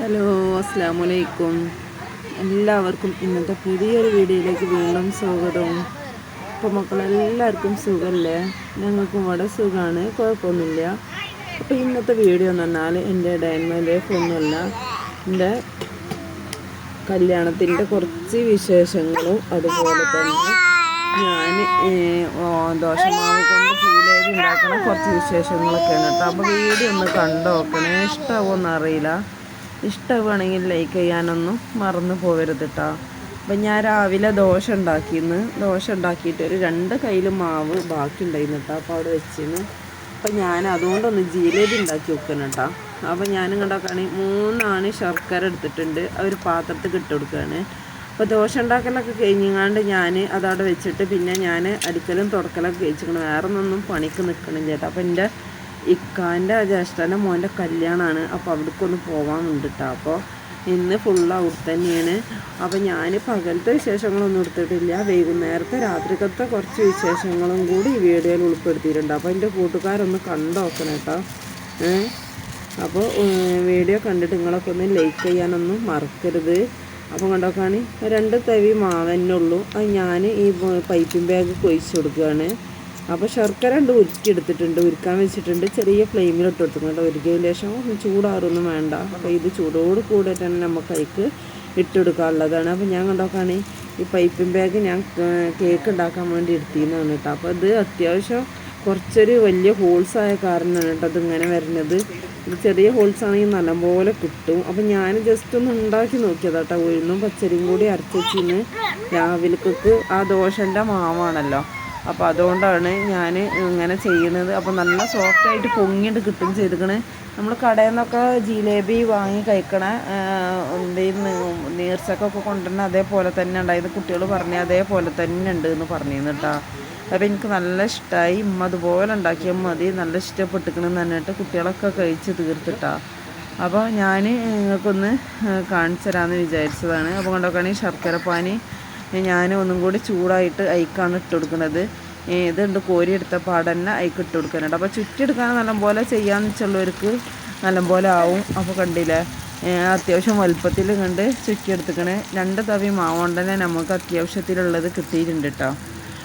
Hello അസ്സാമലൈക്കും എല്ലാവർക്കും ഇന്നത്തെ പുതിയൊരു വീഡിയോയിലേക്ക് വീണ്ടും സ്വാഗതം. അപ്പോൾ മക്കളെല്ലാവർക്കും സുഖമല്ലേ ഞങ്ങൾക്കും ഇവിടെ സുഖമാണ് കുഴപ്പമൊന്നുമില്ല. അപ്പോൾ ഇന്നത്തെ വീഡിയോ എന്ന് പറഞ്ഞാൽ എന്റെ ഡൈൻമ ലൈഫ് ഒന്നുമല്ല എന്റെ കല്യാണത്തിന്റെ കുറച്ച് വിശേഷങ്ങളും അതുപോലെ തന്നെ ഞാൻ ദോഷമാവ് കൊണ്ട് ഫീലേജ് ഉണ്ടാക്കണ കുറച്ച് വിശേഷങ്ങളൊക്കെയാണ് കേട്ടോ. അപ്പോൾ വീഡിയോ ഒന്ന് കണ്ടു നോക്കണേ ഇഷ്ടമാവുമെന്ന് അറിയില്ല. ഇഷ്ടമാണെങ്കിൽ ലൈക്ക് ചെയ്യാനൊന്നും മറന്നു പോകരുത് കേട്ടോ അപ്പം ഞാൻ രാവിലെ ദോശ ഉണ്ടാക്കിയിരുന്നു ദോശ ഉണ്ടാക്കിയിട്ട് ഒരു രണ്ട് കയ്യിൽ മാവ് ബാക്കി ഉണ്ടായിരുന്നു കേട്ടോ അപ്പോൾ അവിടെ വെച്ചിരുന്നു. അപ്പം ഞാൻ അതുകൊണ്ടൊന്ന് ജിലേബി ഉണ്ടാക്കി വെക്കണം കേട്ടോ അപ്പം ഞാനും കണ്ടാക്കുകയാണെങ്കിൽ മൂന്നാണ് ശർക്കര എടുത്തിട്ടുണ്ട്. ഒരു പാത്രത്തിൽ ഇട്ട് കൊടുക്കുകയാണ്. അപ്പോൾ ദോശ ഉണ്ടാക്കലൊക്കെ കഴിഞ്ഞാണ്ട് ഞാൻ അതവിടെ വെച്ചിട്ട് പിന്നെ ഞാൻ അടിക്കലും തുടക്കലൊക്കെ കഴിച്ചിരിക്കണം വേറെ ഒന്നും പണിക്ക് നിൽക്കണം ചേട്ടാ അപ്പോൾ എന്റെ ഇക്കാന്റെ ജ്യേഷ്ഠന്റെ മോന്റെ കല്യാണമാണ്. അപ്പോൾ അവിടേക്കൊന്ന് പോകാനുണ്ട് കേട്ടോ അപ്പോൾ ഇന്ന് ഫുൾ ഔട്ട് തന്നെയാണ്. അപ്പോൾ ഞാൻ പകലത്തെ വിശേഷങ്ങളൊന്നും എടുത്തിട്ടില്ല. വൈകുന്നേരത്തെ രാത്രിക്കത്തെ കുറച്ച് വിശേഷങ്ങളും കൂടി ഈ വീഡിയോയിൽ ഉൾപ്പെടുത്തിയിട്ടുണ്ട്. അപ്പോൾ എന്റെ കൂട്ടുകാരൊന്ന് കണ്ടോക്കണം കേട്ടോ. അപ്പോൾ വീഡിയോ കണ്ടിട്ട് നിങ്ങളൊക്കെ ഒന്ന് ലൈക്ക് ചെയ്യാനൊന്നും മറക്കരുത്. അപ്പോൾ കണ്ടോക്കാണ്. രണ്ട് തവി മാവന്നുള്ളൂ അത് ഞാൻ ഈ പൈപ്പിംഗ് ബാഗ് കൊഴിച്ചു കൊടുക്കുകയാണ്. അപ്പോൾ ശർക്കര രണ്ട് ഉരുക്കി എടുത്തിട്ടുണ്ട് ഉരുക്കാൻ വെച്ചിട്ടുണ്ട്. ചെറിയ ഫ്ലെയിമിൽ ഇട്ട് കൊടുത്തിട്ടുണ്ട് ഉരുക്കിയതിന് ശേഷം ചൂടാറൊന്നും വേണ്ട. അപ്പോൾ ഇത് ചൂടോട് കൂടെ തന്നെ നമുക്ക് അതിക്ക് ഇട്ടെടുക്കാനുള്ളതാണ് അപ്പോൾ ഞാൻ കണ്ടോക്കാണ് ഈ പൈപ്പിംഗ് ബാഗ് ഞാൻ കേക്ക് ഉണ്ടാക്കാൻ വേണ്ടി എടുത്തിരുന്നതാണ് കേട്ടോ. അപ്പോൾ ഇത് അത്യാവശ്യം കുറച്ചൊരു വലിയ ഹോൾസ് ആയ കാരണമാണ് കേട്ടോ ഇങ്ങനെ വരുന്നത്. ഇത് ചെറിയ ഹോൾസ് ആണെങ്കിൽ നല്ലപോലെ കിട്ടും. അപ്പം ഞാൻ ജസ്റ്റ് ഒന്ന് ഉണ്ടാക്കി നോക്കിയതാ കേട്ടോ. ഉഴുന്നും പച്ചരിയും കൂടി അരച്ചിന്ന് രാവിലേക്കൊക്കെ ആ ദോശന്റെ മാവാണല്ലോ. അപ്പോൾ അതുകൊണ്ടാണ് ഞാൻ ഇങ്ങനെ ചെയ്യുന്നത്. അപ്പോൾ നല്ല സോഫ്റ്റായിട്ട് പൊങ്ങിയിട്ട് കിട്ടും ചെയ്തിക്കണ് നമ്മൾ കടയിൽ നിന്നൊക്കെ ജിലേബി വാങ്ങി കഴിക്കണ നീർച്ചക്കൊക്കെ കൊണ്ടുവരുന്ന അതേപോലെ തന്നെ ഉണ്ടായത് കുട്ടികൾ പറഞ്ഞ അതേപോലെ തന്നെ ഉണ്ട് എന്ന് പറഞ്ഞിരുന്നു കേട്ടോ. അപ്പോൾ എനിക്ക് നല്ല ഇഷ്ടമായി ഉമ്മ അതുപോലെ ഉണ്ടാക്കിയാൽ മതി. നല്ല ഇഷ്ടപ്പെട്ടിക്കണമെന്ന് പറഞ്ഞിട്ട് കുട്ടികളൊക്കെ കഴിച്ച് തീർത്തിട്ടാ. അപ്പോൾ ഞാൻ നിങ്ങൾക്കൊന്ന് കാണിച്ചു തരാമെന്ന് വിചാരിച്ചതാണ്. അപ്പോൾ കൊണ്ടൊക്കെയാണെങ്കിൽ ശർക്കര പാനി ഞാൻ ഒന്നും കൂടി ചൂടായിട്ട് അയക്കാണ് ഇട്ട് കൊടുക്കുന്നത് കോരി എടുത്ത പാടന്നെ അയക്ക് ഇട്ട് കൊടുക്കാനുണ്ട് അപ്പോൾ ചുറ്റിയെടുക്കാൻ നല്ലപോലെ ചെയ്യാന്ന് വെച്ചുള്ളവർക്ക് നല്ലപോലെ ആവും. അപ്പോൾ കണ്ടില്ലേ? അത്യാവശ്യം വലുപ്പത്തിൽ കണ്ട് ചുറ്റിയെടുത്തിക്കണേ. രണ്ട് തവി മാവുകൊണ്ട് തന്നെ നമുക്ക് അത്യാവശ്യത്തിലുള്ളത് കിട്ടിയിട്ടുണ്ട് കേട്ടോ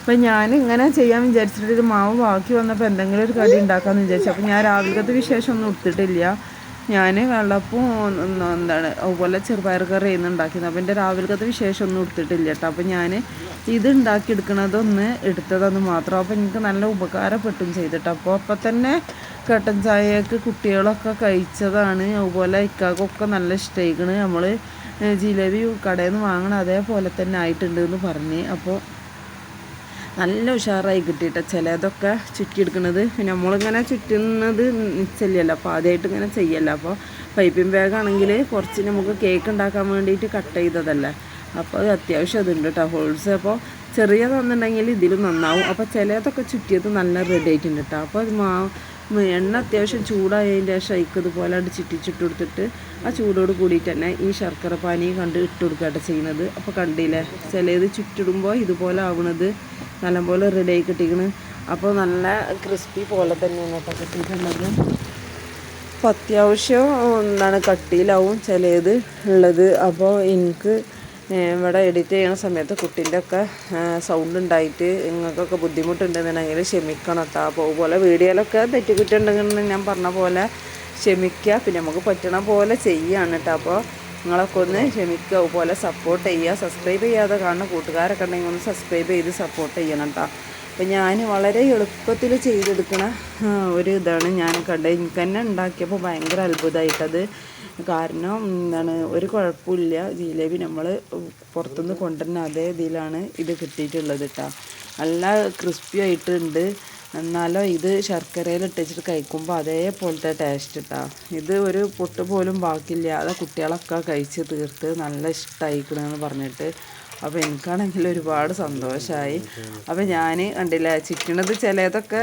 അപ്പം ഞാൻ ഇങ്ങനെ ചെയ്യാൻ വിചാരിച്ചിട്ട് ഒരു മാവ് ബാക്കി വന്നപ്പോൾ എന്തെങ്കിലും ഒരു കടി ഉണ്ടാക്കാമെന്ന് വിചാരിച്ചു. അപ്പോൾ ഞാൻ രാവിലത്തെ വിശേഷം ഒന്നും എടുത്തിട്ടില്ല ഞാൻ വെള്ളപ്പും എന്താണ് അതുപോലെ ചെറുപയർ കറി ഇന്ന് ഉണ്ടാക്കിയത് അപ്പോൾ എന്റെ രാവിലത്തെ വിശേഷം ഒന്നും എടുത്തിട്ടില്ല കേട്ടോ. അപ്പോൾ ഞാൻ ഇത് ഉണ്ടാക്കിയെടുക്കണതൊന്ന് എടുത്തതെന്ന് മാത്രം. അപ്പോൾ എനിക്ക് നല്ല ഉപകാരപ്പെട്ടും ചെയ്തിട്ട്. അപ്പോൾ അപ്പം തന്നെ കട്ടൻ ചായയൊക്കെ കുട്ടികളൊക്കെ കഴിച്ചതാണ്. അതുപോലെ ഇക്കാക്കൊക്കെ നല്ല ഇഷ്ടമായിക്കണ് നമ്മൾ ജിലേബി കടയിൽ നിന്ന് വാങ്ങണം അതേപോലെ തന്നെ ആയിട്ടുണ്ട് എന്ന് പറഞ്ഞ്. അപ്പോൾ നല്ല ഉഷാറായി കിട്ടിയിട്ട് ചിലതൊക്കെ ചുറ്റിയെടുക്കുന്നത്. പിന്നെ നമ്മളിങ്ങനെ ചുറ്റുന്നത് നിശ്ചല്ലല്ലോ അപ്പോൾ ആദ്യമായിട്ട് ഇങ്ങനെ ചെയ്യല്ല. അപ്പോൾ പൈപ്പിംഗ് ബാഗാണെങ്കിൽ കുറച്ച് നമുക്ക് കേക്ക് ഉണ്ടാക്കാൻ വേണ്ടിയിട്ട് കട്ട് ചെയ്തതല്ലേ? അപ്പോൾ അത് അത്യാവശ്യം അതുണ്ട് കേട്ടോ. ഹോൾസ് അപ്പോൾ ചെറിയതാണെന്നുണ്ടെങ്കിൽ ഇതിലും നന്നാവും. അപ്പോൾ ചിലതൊക്കെ ചുറ്റിയത് നല്ല റെഡി ആയിട്ടുണ്ട് കേട്ടോ. അപ്പോൾ അത് മാ എണ്ണ അത്യാവശ്യം ചൂടായതിന്റെ ശേഷം ഇതുപോലെ അത് ചുറ്റിച്ചിട്ട് കൊടുത്തിട്ട് ആ ചൂടോട് കൂടിയിട്ട് തന്നെ ഈ ശർക്കര പാനി കണ്ട് ഇട്ട് കൊടുക്കുകയാണ് ചെയ്യുന്നത്. അപ്പോൾ കണ്ടില്ലേ? ചിലത് ചുറ്റിടുമ്പോൾ ഇതുപോലെ ആവണത് നല്ലപോലെ റെഡി ആയി കിട്ടിക്കണ്. അപ്പോൾ നല്ല ക്രിസ്പി പോലെ തന്നെയാണ് കേട്ടോ കിട്ടിയിട്ടുള്ളത്. അപ്പോൾ അത്യാവശ്യം എന്താണ് കട്ടിയിലാവും ചിലത് ഉള്ളത്. അപ്പോൾ എനിക്ക് ഇവിടെ എഡിറ്റ് ചെയ്യുന്ന സമയത്ത് കുട്ടീന്റെ ഒക്കെ സൗണ്ട് ഉണ്ടായിട്ട് നിങ്ങൾക്കൊക്കെ ബുദ്ധിമുട്ടുണ്ടെന്നുണ്ടെങ്കിൽ ക്ഷമിക്കണം കേട്ടോ. അപ്പോൾ അതുപോലെ വീഡിയോയിലൊക്കെ തെറ്റുകുറ്റുണ്ടെങ്കിൽ ഞാൻ പറഞ്ഞ പോലെ ക്ഷമിക്കുക പിന്നെ നമുക്ക് പറ്റണ പോലെ ചെയ്യുകയാണ് കേട്ടോ. അപ്പോൾ നിങ്ങളൊക്കെ ഒന്ന് ക്ഷമിക്കുക അതുപോലെ സപ്പോർട്ട് ചെയ്യുക. സബ്സ്ക്രൈബ് ചെയ്യാതെ കാണുന്ന കൂട്ടുകാരൊക്കെ ഉണ്ടെങ്കിൽ ഒന്ന് സബ്സ്ക്രൈബ് ചെയ്ത് സപ്പോർട്ട് ചെയ്യണം കേട്ടോ അപ്പം ഞാൻ വളരെ എളുപ്പത്തിൽ ചെയ്തെടുക്കണ ഒരു ഇതാണ് ഞാൻ കണ്ടത്. എനിക്ക് തന്നെ ഉണ്ടാക്കിയപ്പോൾ ഭയങ്കര അത്ഭുതമായിട്ടത് കാരണം എന്താണ് ഒരു കുഴപ്പമില്ല. ജിലേബി നമ്മൾ പുറത്തുനിന്ന് കൊണ്ടുവരുന്ന അതേ ഇതിലാണ് ഇത് കിട്ടിയിട്ടുള്ളത് കേട്ടോ നല്ല ക്രിസ്പി ആയിട്ടുണ്ട്. എന്നാലോ ഇത് ശർക്കരയിൽ ഇട്ടിച്ചിട്ട് കഴിക്കുമ്പോൾ അതേപോലത്തെ ടേസ്റ്റ് ഇട്ടാ ഇത് ഒരു പൊട്ട് പോലും ബാക്കിയില്ലാതെ കുട്ടികളൊക്കെ കഴിച്ച് തീർത്ത് നല്ല ഇഷ്ടമായിക്കണമെന്ന് പറഞ്ഞിട്ട്. അപ്പോൾ എനിക്കാണെങ്കിൽ ഒരുപാട് സന്തോഷമായി അപ്പോൾ ഞാൻ കണ്ടില്ല ചിക്കണത് ചിലതൊക്കെ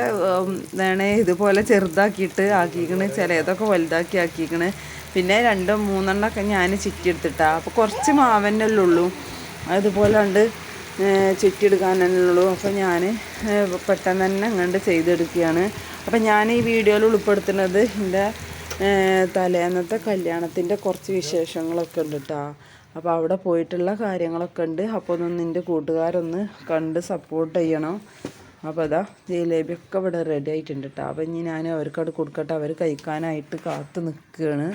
എന്താണ് ഇതുപോലെ ചെറുതാക്കിയിട്ട് ആക്കിക്കണ് ചിലതൊക്കെ വലുതാക്കി ആക്കിക്കണ്. പിന്നെ രണ്ടും മൂന്നെണ്ണമൊക്കെ ഞാൻ ചിക്കി എടുത്തിട്ടാണ് അപ്പോൾ കുറച്ച് മാവന്നല്ലേ ഉള്ളൂ. അതുപോലെ ഉണ്ട് ചുറ്റിയെടുക്കാനുള്ളൂ അപ്പോൾ ഞാൻ പെട്ടെന്ന് തന്നെ അങ്ങോട്ട് ചെയ്തെടുക്കുകയാണ്. അപ്പോൾ ഞാൻ ഈ വീഡിയോയിൽ ഉൾപ്പെടുത്തുന്നത് എന്റെ തലേന്നത്തെ കല്യാണത്തിന്റെ കുറച്ച് വിശേഷങ്ങളൊക്കെ ഉണ്ട് കേട്ടോ അപ്പോൾ അവിടെ പോയിട്ടുള്ള കാര്യങ്ങളൊക്കെ ഉണ്ട്. അപ്പോൾ ഒന്ന് നിന്റെ കൂട്ടുകാരൊന്ന് കണ്ട് സപ്പോർട്ട് ചെയ്യണം. അപ്പോൾ അതാ ജിലേബിയൊക്കെ ഇവിടെ റെഡി ആയിട്ടുണ്ട് കേട്ടോ അപ്പം ഇനി ഞാൻ അവർക്കവിടെ കൊടുക്കട്ടെ. അവർ കഴിക്കാനായിട്ട് കാത്തു നിൽക്കുകയാണ്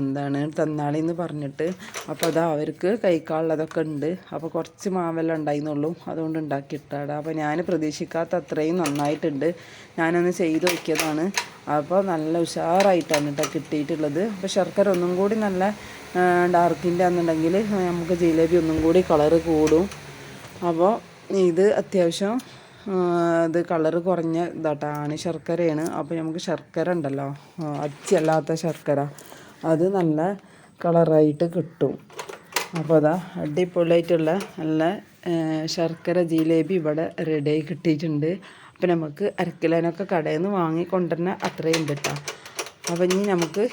എന്താണ് തന്നാളി എന്ന് പറഞ്ഞിട്ട്. അപ്പോൾ അതാ അവർക്ക് കഴിക്കാനുള്ളതൊക്കെ ഉണ്ട്. അപ്പോൾ കുറച്ച് മാവെല്ലാം ഉണ്ടായിരുന്നുള്ളൂ. അതുകൊണ്ട് ഉണ്ടാക്കിയിട്ടാടാ അപ്പോൾ ഞാൻ പ്രതീക്ഷിക്കാത്ത അത്രയും നന്നായിട്ടുണ്ട്. ഞാനൊന്ന് ചെയ്ത് നോക്കിയതാണ്. അപ്പോൾ നല്ല ഉഷാറായിട്ടാണ് കേട്ടോ കിട്ടിയിട്ടുള്ളത്. അപ്പോൾ ശർക്കര ഒന്നും കൂടി നല്ല ഡാർക്കിന്റെ ആണെന്നുണ്ടെങ്കിൽ നമുക്ക് ജിലേബി ഒന്നും കൂടി കളറ് കൂടും. അപ്പോൾ ഇത് അത്യാവശ്യം ഇത് കളറ് കുറഞ്ഞ ഇതാട്ടോ. ആണ് ശർക്കരയാണ്. അപ്പോൾ നമുക്ക് ശർക്കര ഉണ്ടല്ലോ. അച്ചല്ലാത്ത ശർക്കര. അത് നല്ല കളറായിട്ട് കിട്ടും. അപ്പോൾ അതാ അടിപൊളിയായിട്ടുള്ള നല്ല ശർക്കര ജിലേബി ഇവിടെ റെഡിയായി കിട്ടിയിട്ടുണ്ട്. അപ്പോൾ നമുക്ക് അരക്കിലോനൊക്കെ കടയിൽ നിന്ന് വാങ്ങി കൊണ്ടുവരുന്ന അത്രയും കേട്ടോ അപ്പോൾ ഇനി നമുക്ക്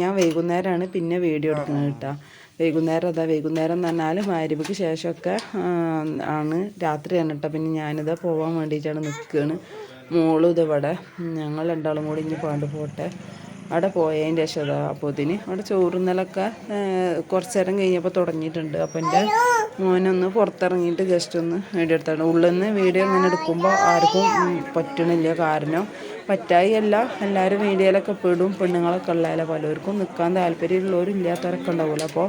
ഞാൻ വൈകുന്നേരമാണ് പിന്നെ വീഡിയോ എടുക്കുന്നത് കേട്ടോ വൈകുന്നേരം അതാ വൈകുന്നേരം എന്ന് പറഞ്ഞാൽ മാരിബിക്ക് ശേഷമൊക്കെ ആണ് രാത്രിയാണ് കേട്ടോ. പിന്നെ ഞാനിതാ പോകാൻ വേണ്ടിയിട്ടാണ് നിൽക്കുകയാണ് മോളും ഇതവിടെ ഞങ്ങൾ രണ്ടാളും കൂടി ഇനി പാണ്ട് പോട്ടെ. അവിടെ പോയതിന്റെ ശേഷം അതാ അപ്പോത്തിന് അവിടെ ചോറുന്നലൊക്കെ കുറച്ച് നേരം കഴിഞ്ഞപ്പോൾ തുടങ്ങിയിട്ടുണ്ട്. അപ്പോൾ എന്റെ മോനൊന്ന് പുറത്തിറങ്ങിയിട്ട് ജസ്റ്റ് ഒന്ന് വീഡിയോ എടുത്താണ്. ഉള്ളിൽ നിന്ന് വീഡിയോ ഇങ്ങനെ എടുക്കുമ്പോൾ ആർക്കും പറ്റണില്ല കാരണം പറ്റായി അല്ല. എല്ലാവരും വീഡിയോയിലൊക്കെ പെടും. പെണ്ണുങ്ങളൊക്കെ ഉള്ളതല്ല. പലർക്കും നിൽക്കാൻ താല്പര്യമുള്ളവരും ഇല്ലാത്തവരൊക്കെ ഉണ്ടാവില്ല അപ്പോൾ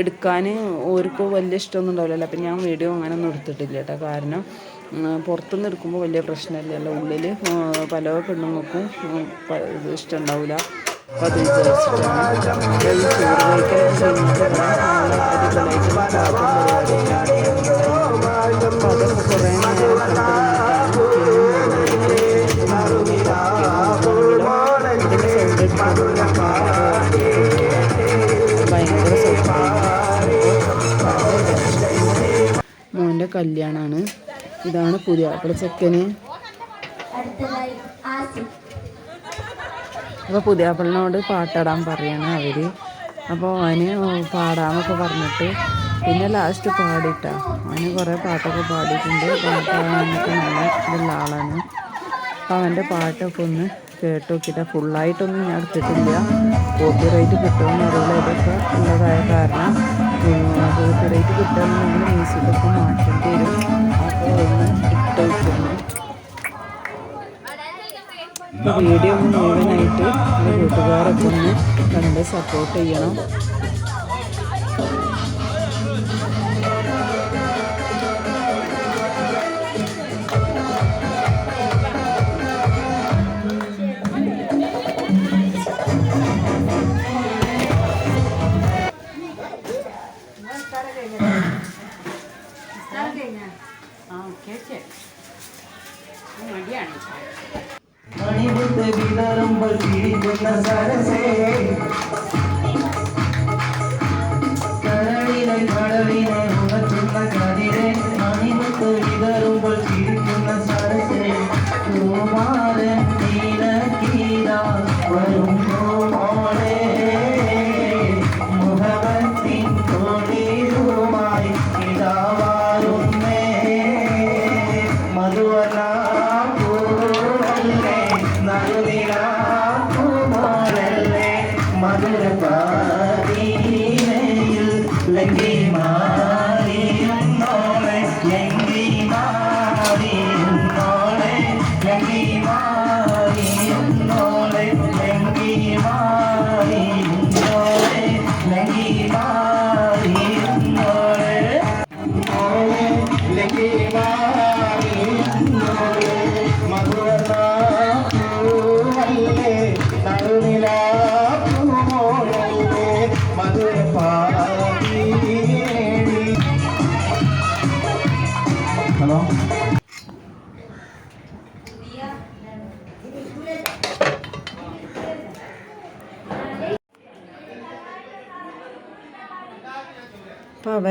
എടുക്കാൻ ഓർക്കും വലിയ ഇഷ്ടമൊന്നും ഉണ്ടാവില്ലല്ലോ. അപ്പം ഞാൻ വീഡിയോ അങ്ങനെ ഒന്നും എടുത്തിട്ടില്ല കേട്ടോ. കാരണം പുറത്തുനിന്ന് എടുക്കുമ്പോൾ വലിയ പ്രശ്നമില്ലല്ലോ ഉള്ളിൽ പല പെണ്ണുങ്ങൾക്കും ഇത് ഇഷ്ടമുണ്ടാവില്ല. അപ്പോൾ അത് വിചാരിച്ചിട്ടാണ്. കുറേ നേരം ഭയങ്കര കല്യാണാണ്. ഇതാണ് പുതിയ അപ്പോൾ ചെക്കന്. അപ്പോൾ പുതിയാപ്പിളിനോട് പാട്ടിടാൻ പറയാണ് അവർ അപ്പോൾ അവന് പാടാമെന്നൊക്കെ പറഞ്ഞിട്ട് പിന്നെ ലാസ്റ്റ് പാടിയിട്ടാ അവന് കുറേ പാട്ടൊക്കെ പാടിയിട്ടുണ്ട്. പാട്ടാനൊക്കെ നല്ല ഇതുള്ള ആളാണ്. അപ്പോൾ അവന്റെ പാട്ടൊക്കെ ഒന്ന് കേട്ട് നോക്കിയിട്ട് ഫുള്ളായിട്ടൊന്നും ഞാൻ എടുത്തിട്ടില്ല. കോപ്പി റൈറ്റ് കിട്ടുമെന്ന് അറിയില്ല. ഇതൊക്കെ ഉള്ളതായ കാരണം കോപ്പി റൈറ്റ് കിട്ടുകയാണെന്നുണ്ടെങ്കിൽ മ്യൂസിക്കൊക്കെ മാറ്റേണ്ടി വരും. അപ്പോൾ ഒന്ന് ഇട്ട് വയ്ക്കുന്നു വീഡിയോ ഒന്ന് മുഴുവനായിട്ട് എന്റെ കൂട്ടുകാരൊക്കെ ഒന്ന് കണ്ട് സപ്പോർട്ട് ചെയ്യണം. எல்லாருக்கும் வேண்டி அனுப்பிச்சாங்க கடலினை கடலினை உங்கள் சொன்ன கதிரே அணிமுத்து விதரும்பல் Viva!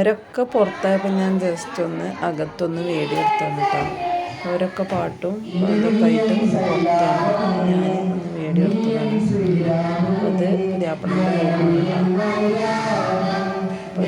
അവരൊക്കെ പുറത്തായപ്പോൾ ഞാൻ ജസ്റ്റ് ഒന്ന് അകത്തൊന്ന് വീഡിയോ എടുത്താണ് കേട്ടോ. അവരൊക്കെ പാട്ടും പുറത്താണ് ഞാൻ വീഡിയോ എടുത്തതാണ് അത് കയ്യിലാണ് അപ്പോൾ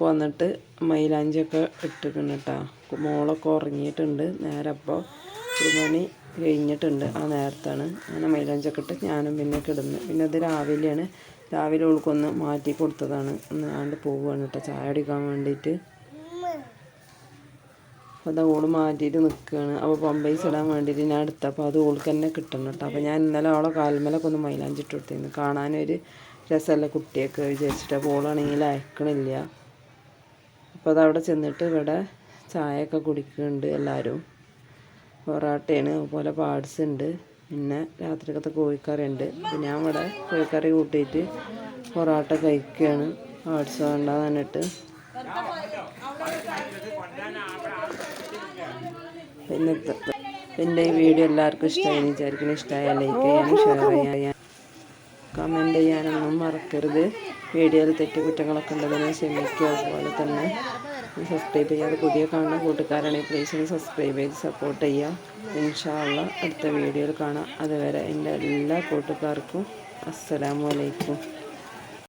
വീട്ടിലേക്കൊക്കെ വന്നിട്ട് മൈലാഞ്ചിയൊക്കെ ഇട്ടിട്ടുണ്ട് കേട്ടോ മോളൊക്കെ ഉറങ്ങിയിട്ടുണ്ട്. നേരെ അപ്പോൾ ഒരു മണി കഴിഞ്ഞിട്ടുണ്ട് ആ നേരത്താണ്. അങ്ങനെ മൈലാഞ്ചിയൊക്കെ ഇട്ട് ഞാനും പിന്നെ കിടന്ന്. പിന്നെ അത് രാവിലെയാണ്. രാവിലെ ഓൾക്കൊന്ന് മാറ്റി കൊടുത്തതാണ്. ഒന്ന് ആണ്ട് പോവുകയാണ് കേട്ടോ ചായ അടിക്കാൻ വേണ്ടിയിട്ട് അപ്പോൾ അത് ഓൾ മാറ്റിയിട്ട് നിൽക്കുകയാണ് അപ്പോൾ പമ്പൈസ് ഇടാൻ വേണ്ടിയിട്ട് ഞാൻ എടുത്ത. അപ്പോൾ അത് ഓൾക്ക് തന്നെ കിട്ടണം കേട്ടോ അപ്പോൾ ഞാൻ ഇന്നലെ അവളെ കാൽമലൊക്കെ ഒന്ന് മൈലാഞ്ചിട്ട് കൊടുത്തിരുന്നു. കാണാനൊരു രസമല്ല കുട്ടിയൊക്കെ വിചാരിച്ചിട്ട്. അപ്പോൾ ഓളാണെങ്കിൽ അയക്കണില്ല. അപ്പോൾ അതവിടെ ചെന്നിട്ട് ഇവിടെ ചായയൊക്കെ കുടിക്കുന്നുണ്ട് എല്ലാവരും പൊറാട്ടയാണ് അതുപോലെ പാർട്സ് ഉണ്ട്. പിന്നെ രാത്രിക്കത്തെ കോഴിക്കറി ഉണ്ട്. അപ്പോൾ ഞാൻ ഇവിടെ കോഴിക്കറി കൂട്ടിയിട്ട് പൊറാട്ട കഴിക്കുകയാണ് പാർട്സ് വേണ്ടാന്ന് പറഞ്ഞിട്ട്. പിന്നെ ഈ വീഡിയോ എല്ലാവർക്കും ഇഷ്ടമായി വിചാരിക്കണം ഇഷ്ടമായ ലൈക്ക് ചെയ്യാനും ഷെയർ ചെയ്യാൻ കമന്റ് ചെയ്യാനൊന്നും മറക്കരുത്. വീഡിയോയിൽ തെറ്റുകുറ്റങ്ങളൊക്കെ ഉള്ളതിനെ ക്ഷമിക്കുക. അതുപോലെ തന്നെ സബ്സ്ക്രൈബ് ചെയ്യാതെ പുതിയ കാണുന്ന കൂട്ടുകാരാണെങ്കിൽ പ്ലീസ് ഒന്ന് സബ്സ്ക്രൈബ് ചെയ്ത് സപ്പോർട്ട് ചെയ്യുക. ഇൻഷാള്ള അടുത്ത വീഡിയോയിൽ കാണാം. അതുവരെ എന്റെ എല്ലാ കൂട്ടുകാർക്കും അസ്സലാമു അലൈക്കും.